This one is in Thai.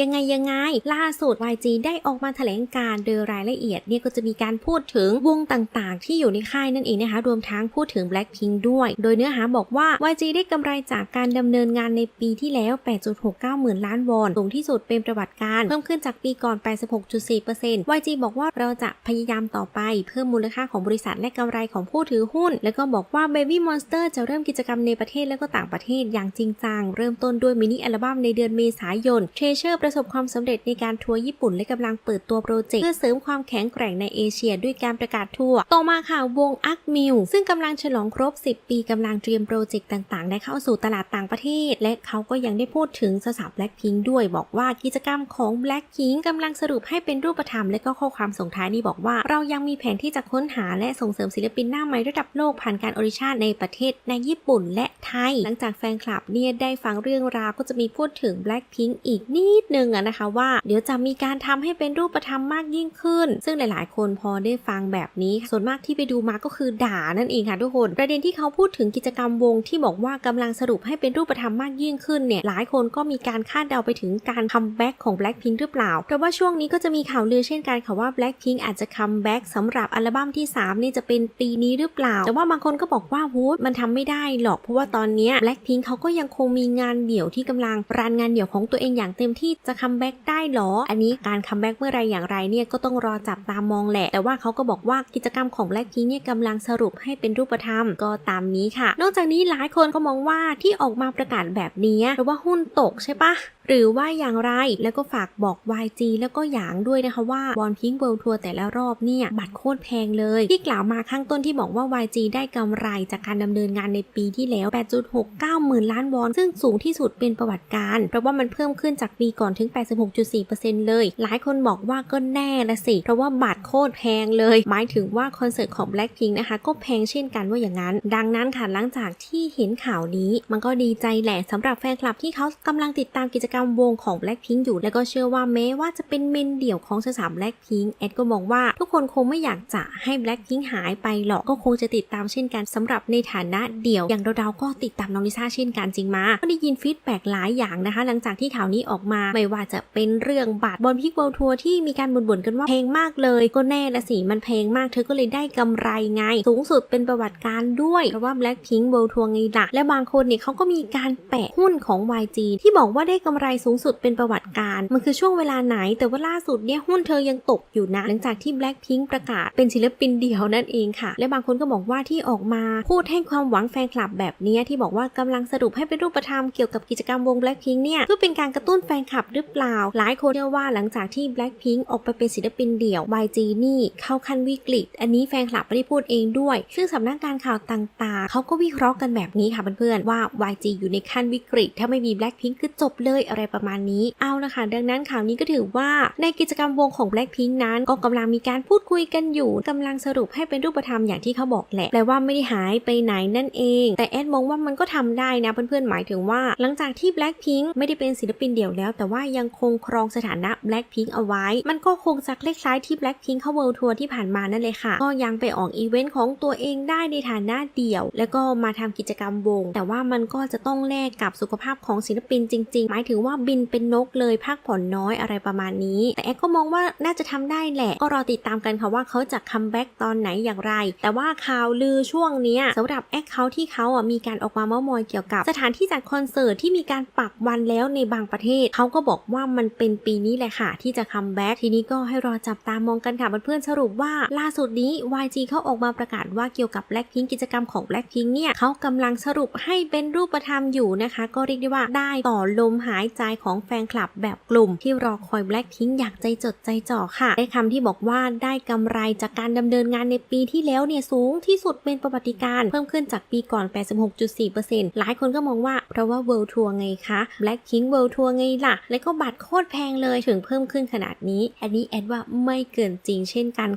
ยังไงยังไง ล่าสุด YG ได้ออกมาแถลงการโดยรายละเอียดเนี่ยก็จะมีการพูดถึงวงต่างๆ ที่อยู่ในค่ายนั่นเองนะคะ รวมทั้งพูดถึง Blackpink ด้วย โดยเนื้อหาบอกว่า YG ได้กำไรจากการดำเนินงานในปีที่แล้ว 8.69 หมื่นล้านวอน สูงที่สุดเป็นประวัติการ เพิ่มขึ้นจากปีก่อน 86.4% YG บอกว่าเราจะพยายามต่อไปเพิ่มมูลค่าของบริษัทและกำไรของผู้ถือหุ้น แล้วก็บอกว่า Baby Monster จะเริ่มกิจกรรมในประเทศและก็ต่างประเทศอย่างจริงจังเริ่มต้นด้วยมินิอัลบั้มในเดือนเมษายน Treasure ประสบความสำเร็จในการทัวร์ญี่ปุ่นและกำลังเปิดตัวโปรเจกต์เพื่อเสริมความแข็งแกร่งในเอเชียด้วยการประกาศทัวร์ต่อมาค่ะวงอักมิวซึ่งกำลังฉลองครบ 10 ปีกำลังเตรียมโปรเจกต์ต่างๆ ได้เข้าสู่ตลาดต่างประเทศ และเขาก็ยังได้พูดถึงสสาว Blackpink ด้วยบอกว่ากิจกรรมของ Blackpink กำลังสรุปให้เป็นรูปธรรมและก็ข้อความส่งท้ายนี่บอกว่า เรายังมีแผนที่จะค้นหาและส่งเสริมศิลปินหน้าใหม่ระดับโลกผ่านการออดิชั่นในประเทศในญี่ปุ่นและไทย หลังจากแฟนคลับเนี่ยได้ฟังเรื่องราวก็จะมีพูดถึง Blackpink อีกนิดนึงอะนะคะว่า เดี๋ยวจะมีการทำให้เป็นรูปธรรมมากยิ่งขึ้น ซึ่งหลาย ๆ คนพอได้ฟังแบบนี้ ส่วนมากที่ไปดูมาก็คือด่านั่นเองค่ะทุกคน ประเด็นที่เขาพูดถึงกิจกรรมวงที่บอกว่ากำลังสรุปให้เป็นรูปธรรมมากยิ่งขึ้นเนี่ยหลายคนก็มีการคาดเดาไปถึงการคัมแบ็กของ Blackpink หรือเปล่า เพราะว่าช่วงนี้ก็จะมีข่าวลือเช่นกันค่ะว่า Blackpink อาจจะคัมแบ็กสำหรับอัลบั้มที่ 3 นี่จะเป็นปีนี้หรือเปล่า แต่ว่าบางคนก็บอกว่าวูดมันทำไม่ได้หรอก เพราะว่าตอนนี้ Blackpink เขาก็ยังคงมีงานเดี่ยวที่กำลังรันงานเดี่ยวของตัวเองอย่างเต็มที่จะคัมแบ็กได้หรอ อันนี้การคัมแบ็กเมื่อไรอย่างไรเนี่ยก็ต้องรอจับตามองแหละ แต่ว่าเขาก็บอกว่ากิจกรรมของแบล็กพิงเนี่ยกำลังสรุปให้เป็นรูปธรรมก็ตามนี้ค่ะ นอกจากนี้หลายคนก็มองว่าที่ออกมาประกาศแบบนี้เพราะว่าหุ้นตกใช่ปะ หรือว่าอย่างไรแล้วก็ฝากบอก YG แล้วก็หยางด้วยนะคะว่าบอลพิงเวิลด์ทัวร์แต่ละรอบเนี่ย บัตรโคตรแพงเลย ที่กล่าวมาข้างต้นที่บอกว่า YG ได้กำไรจากการดำเนินงานในปีที่แล้ว 8.69 หมื่นล้านวอน ซึ่งสูงที่สุดเป็นประวัติการ เพราะว่ามันเพิ่มขึ้นจากปีก่อนถึง 86.4%เลย หลายคนบอกว่าก็แน่ละสิ เพราะว่าบัตรโคตรแพงเลย หมายถึงว่าคอนเสิร์ตของ Blackpink นะคะ ก็แพงเช่นกันว่าอย่างนั้น ดังนั้นค่ะหลังจากที่เห็นข่าวนี้ มันก็ดีใจแหละสำหรับแฟนคลับที่เขากำลังติดตามกิจกรรมวงของ Blackpink อยู่ แล้วก็เชื่อว่าแม้ว่าจะเป็นเมนเดี่ยวของสาว Blackpink แอดก็มองว่าทุกคนคงไม่อยากจะให้ Blackpink หายไปหรอกก็คงจะติดตามเช่นกันสำหรับในฐานะเดี่ยวอย่างเราๆก็ติดตามน้องลิซ่าเช่นกันจริงมาก็ได้ยินฟีดแบ็กหลายอย่างนะคะ หลังจากที่ข่าวนี้ออกมาไม่ว่าจะเป็นเรื่องบัตรบอลพิกเวิลด์ทัวร์ที่มีการบ่นๆกันว่าแพงมากเลย ก็แน่ละสิมันแพงมากเธอก็เลยได้กำไรไง สูงสุดเป็นประวัติการด้วยเพราะว่า Blackpink World Tour ไงล่ะและบางคนเนี่ยเขาก็มีการแปะหุ้นของ YG ที่บอกว่าได้กำไรสูงสุดเป็นประวัติการมันคือช่วงเวลาไหน แต่ว่าล่าสุดเนี่ยหุ้นเธอยังตกอยู่นะ หลังจากที่ Blackpink ประกาศเป็นศิลปินเดี่ยวนั่นเองค่ะ และบางคนก็บอกว่าที่ออกมาพูดให้ความหวังแฟนคลับแบบนี้ที่บอกว่ากำลังสรุปให้เป็นรูปธรรมเกี่ยวกับกิจกรรมวง Blackpink เนี่ยเพื่อเป็นการกระตุ้นแฟนคลับหรือเปล่า หลายคนเชื่อว่าหลังจากที่ Blackpink ออกไปเป็นศิลปินเดี่ยว YG นี่เข้าขั้นวิกฤต อันนี้แฟนคลับไม่ได้พูดเองด้วย ซึ่งสำนักการข่าวต่างๆเขาก็วิเคราะห์กันแบบนี้ค่ะเพื่อนๆว่า YG อยู่ในขั้นวิกฤต ถ้าไม่มี Blackpink คือจบเลยอะไรประมาณนี้ เอาละค่ะ ดังนั้นข่าวนี้ก็ถือว่าในกิจกรรมวงของ Blackpink นั้นก็กำลังมีการพูดคุยกันอยู่กำลังสรุปให้เป็นรูปธรรมอย่างที่เขาบอกแหละแปลว่าไม่ได้หายไปไหนนั่นเอง แต่แอดมองว่ามันก็ทำได้นะเพื่อนๆหมายถึงว่า หลังจากที่ Blackpink ไม่ได้เป็นศิลปินเดี่ยวแล้ว แต่ว่ายังคงครองสถานะ Blackpink เอาไว้ มันก็คงจะคล้ายๆที่ Blackpink เข้า World Tour ที่ผ่านมานั่นเลยค่ะ ก็ยังไปออกอีเวนต์ของตัวเองได้ในฐานะเดี่ยว แล้วก็มาทำกิจกรรมวง แต่ว่ามันก็จะต้องแลกกับสุขภาพของศิลปินจริงๆ หมายถึงว่าบินเป็นนกเลยพักผ่อนน้อยอะไรประมาณนี้ แต่แอดก็มองว่าน่าจะทำได้แหละ ก็รอติดตามกันค่ะว่าเขาจะคัมแบ็กตอนไหนอย่างไร แต่ว่าข่าวลือช่วงนี้ยสำหรับแอคเคาที่เขาอะมีการออกมาเม้ามอยเกี่ยวกับ สถานที่จัดคอนเสิร์ตที่มีการปักวันแล้วในบางประเทศ เขาก็บอกว่ามันเป็นปีนี้แหละค่ะ ที่จะคัมแบ็กทีนี้ก็ให้รอจับตามองกันค่ะเพื่อนๆสรุปว่าล่าสุดนี้ YG เขาออกมาประกาศว่าเกี่ยวกับ Blackpink กิจกรรมของ Blackpink เนี่ยเขากำลังสรุปให้เป็นรูปธรรมอยู่นะคะ ก็เรียกได้ว่าได้ต่อลมหายใจของแฟนคลับแบบกลุ่มที่รอคอย Blackpink อยางใจจดใจจ่อค่ะ ได้คำที่บอกว่าได้กำไรจากการดำเนินงานในปีที่แล้วเนี่ยสูงที่สุดเป็นประวัติการเพิ่มขึ้นจากปีก่อน 86.4%หลายคนก็มองว่าเพราะว่า World Tour ไงคะ Blackpink World Tour ไงล่ะ แล้วก็บัตรโคตรแพงเลยถึงเพิ่มขึ้นขนาดนี้ อันนี้แอดว่าไม่เกินจริงเช่นกัน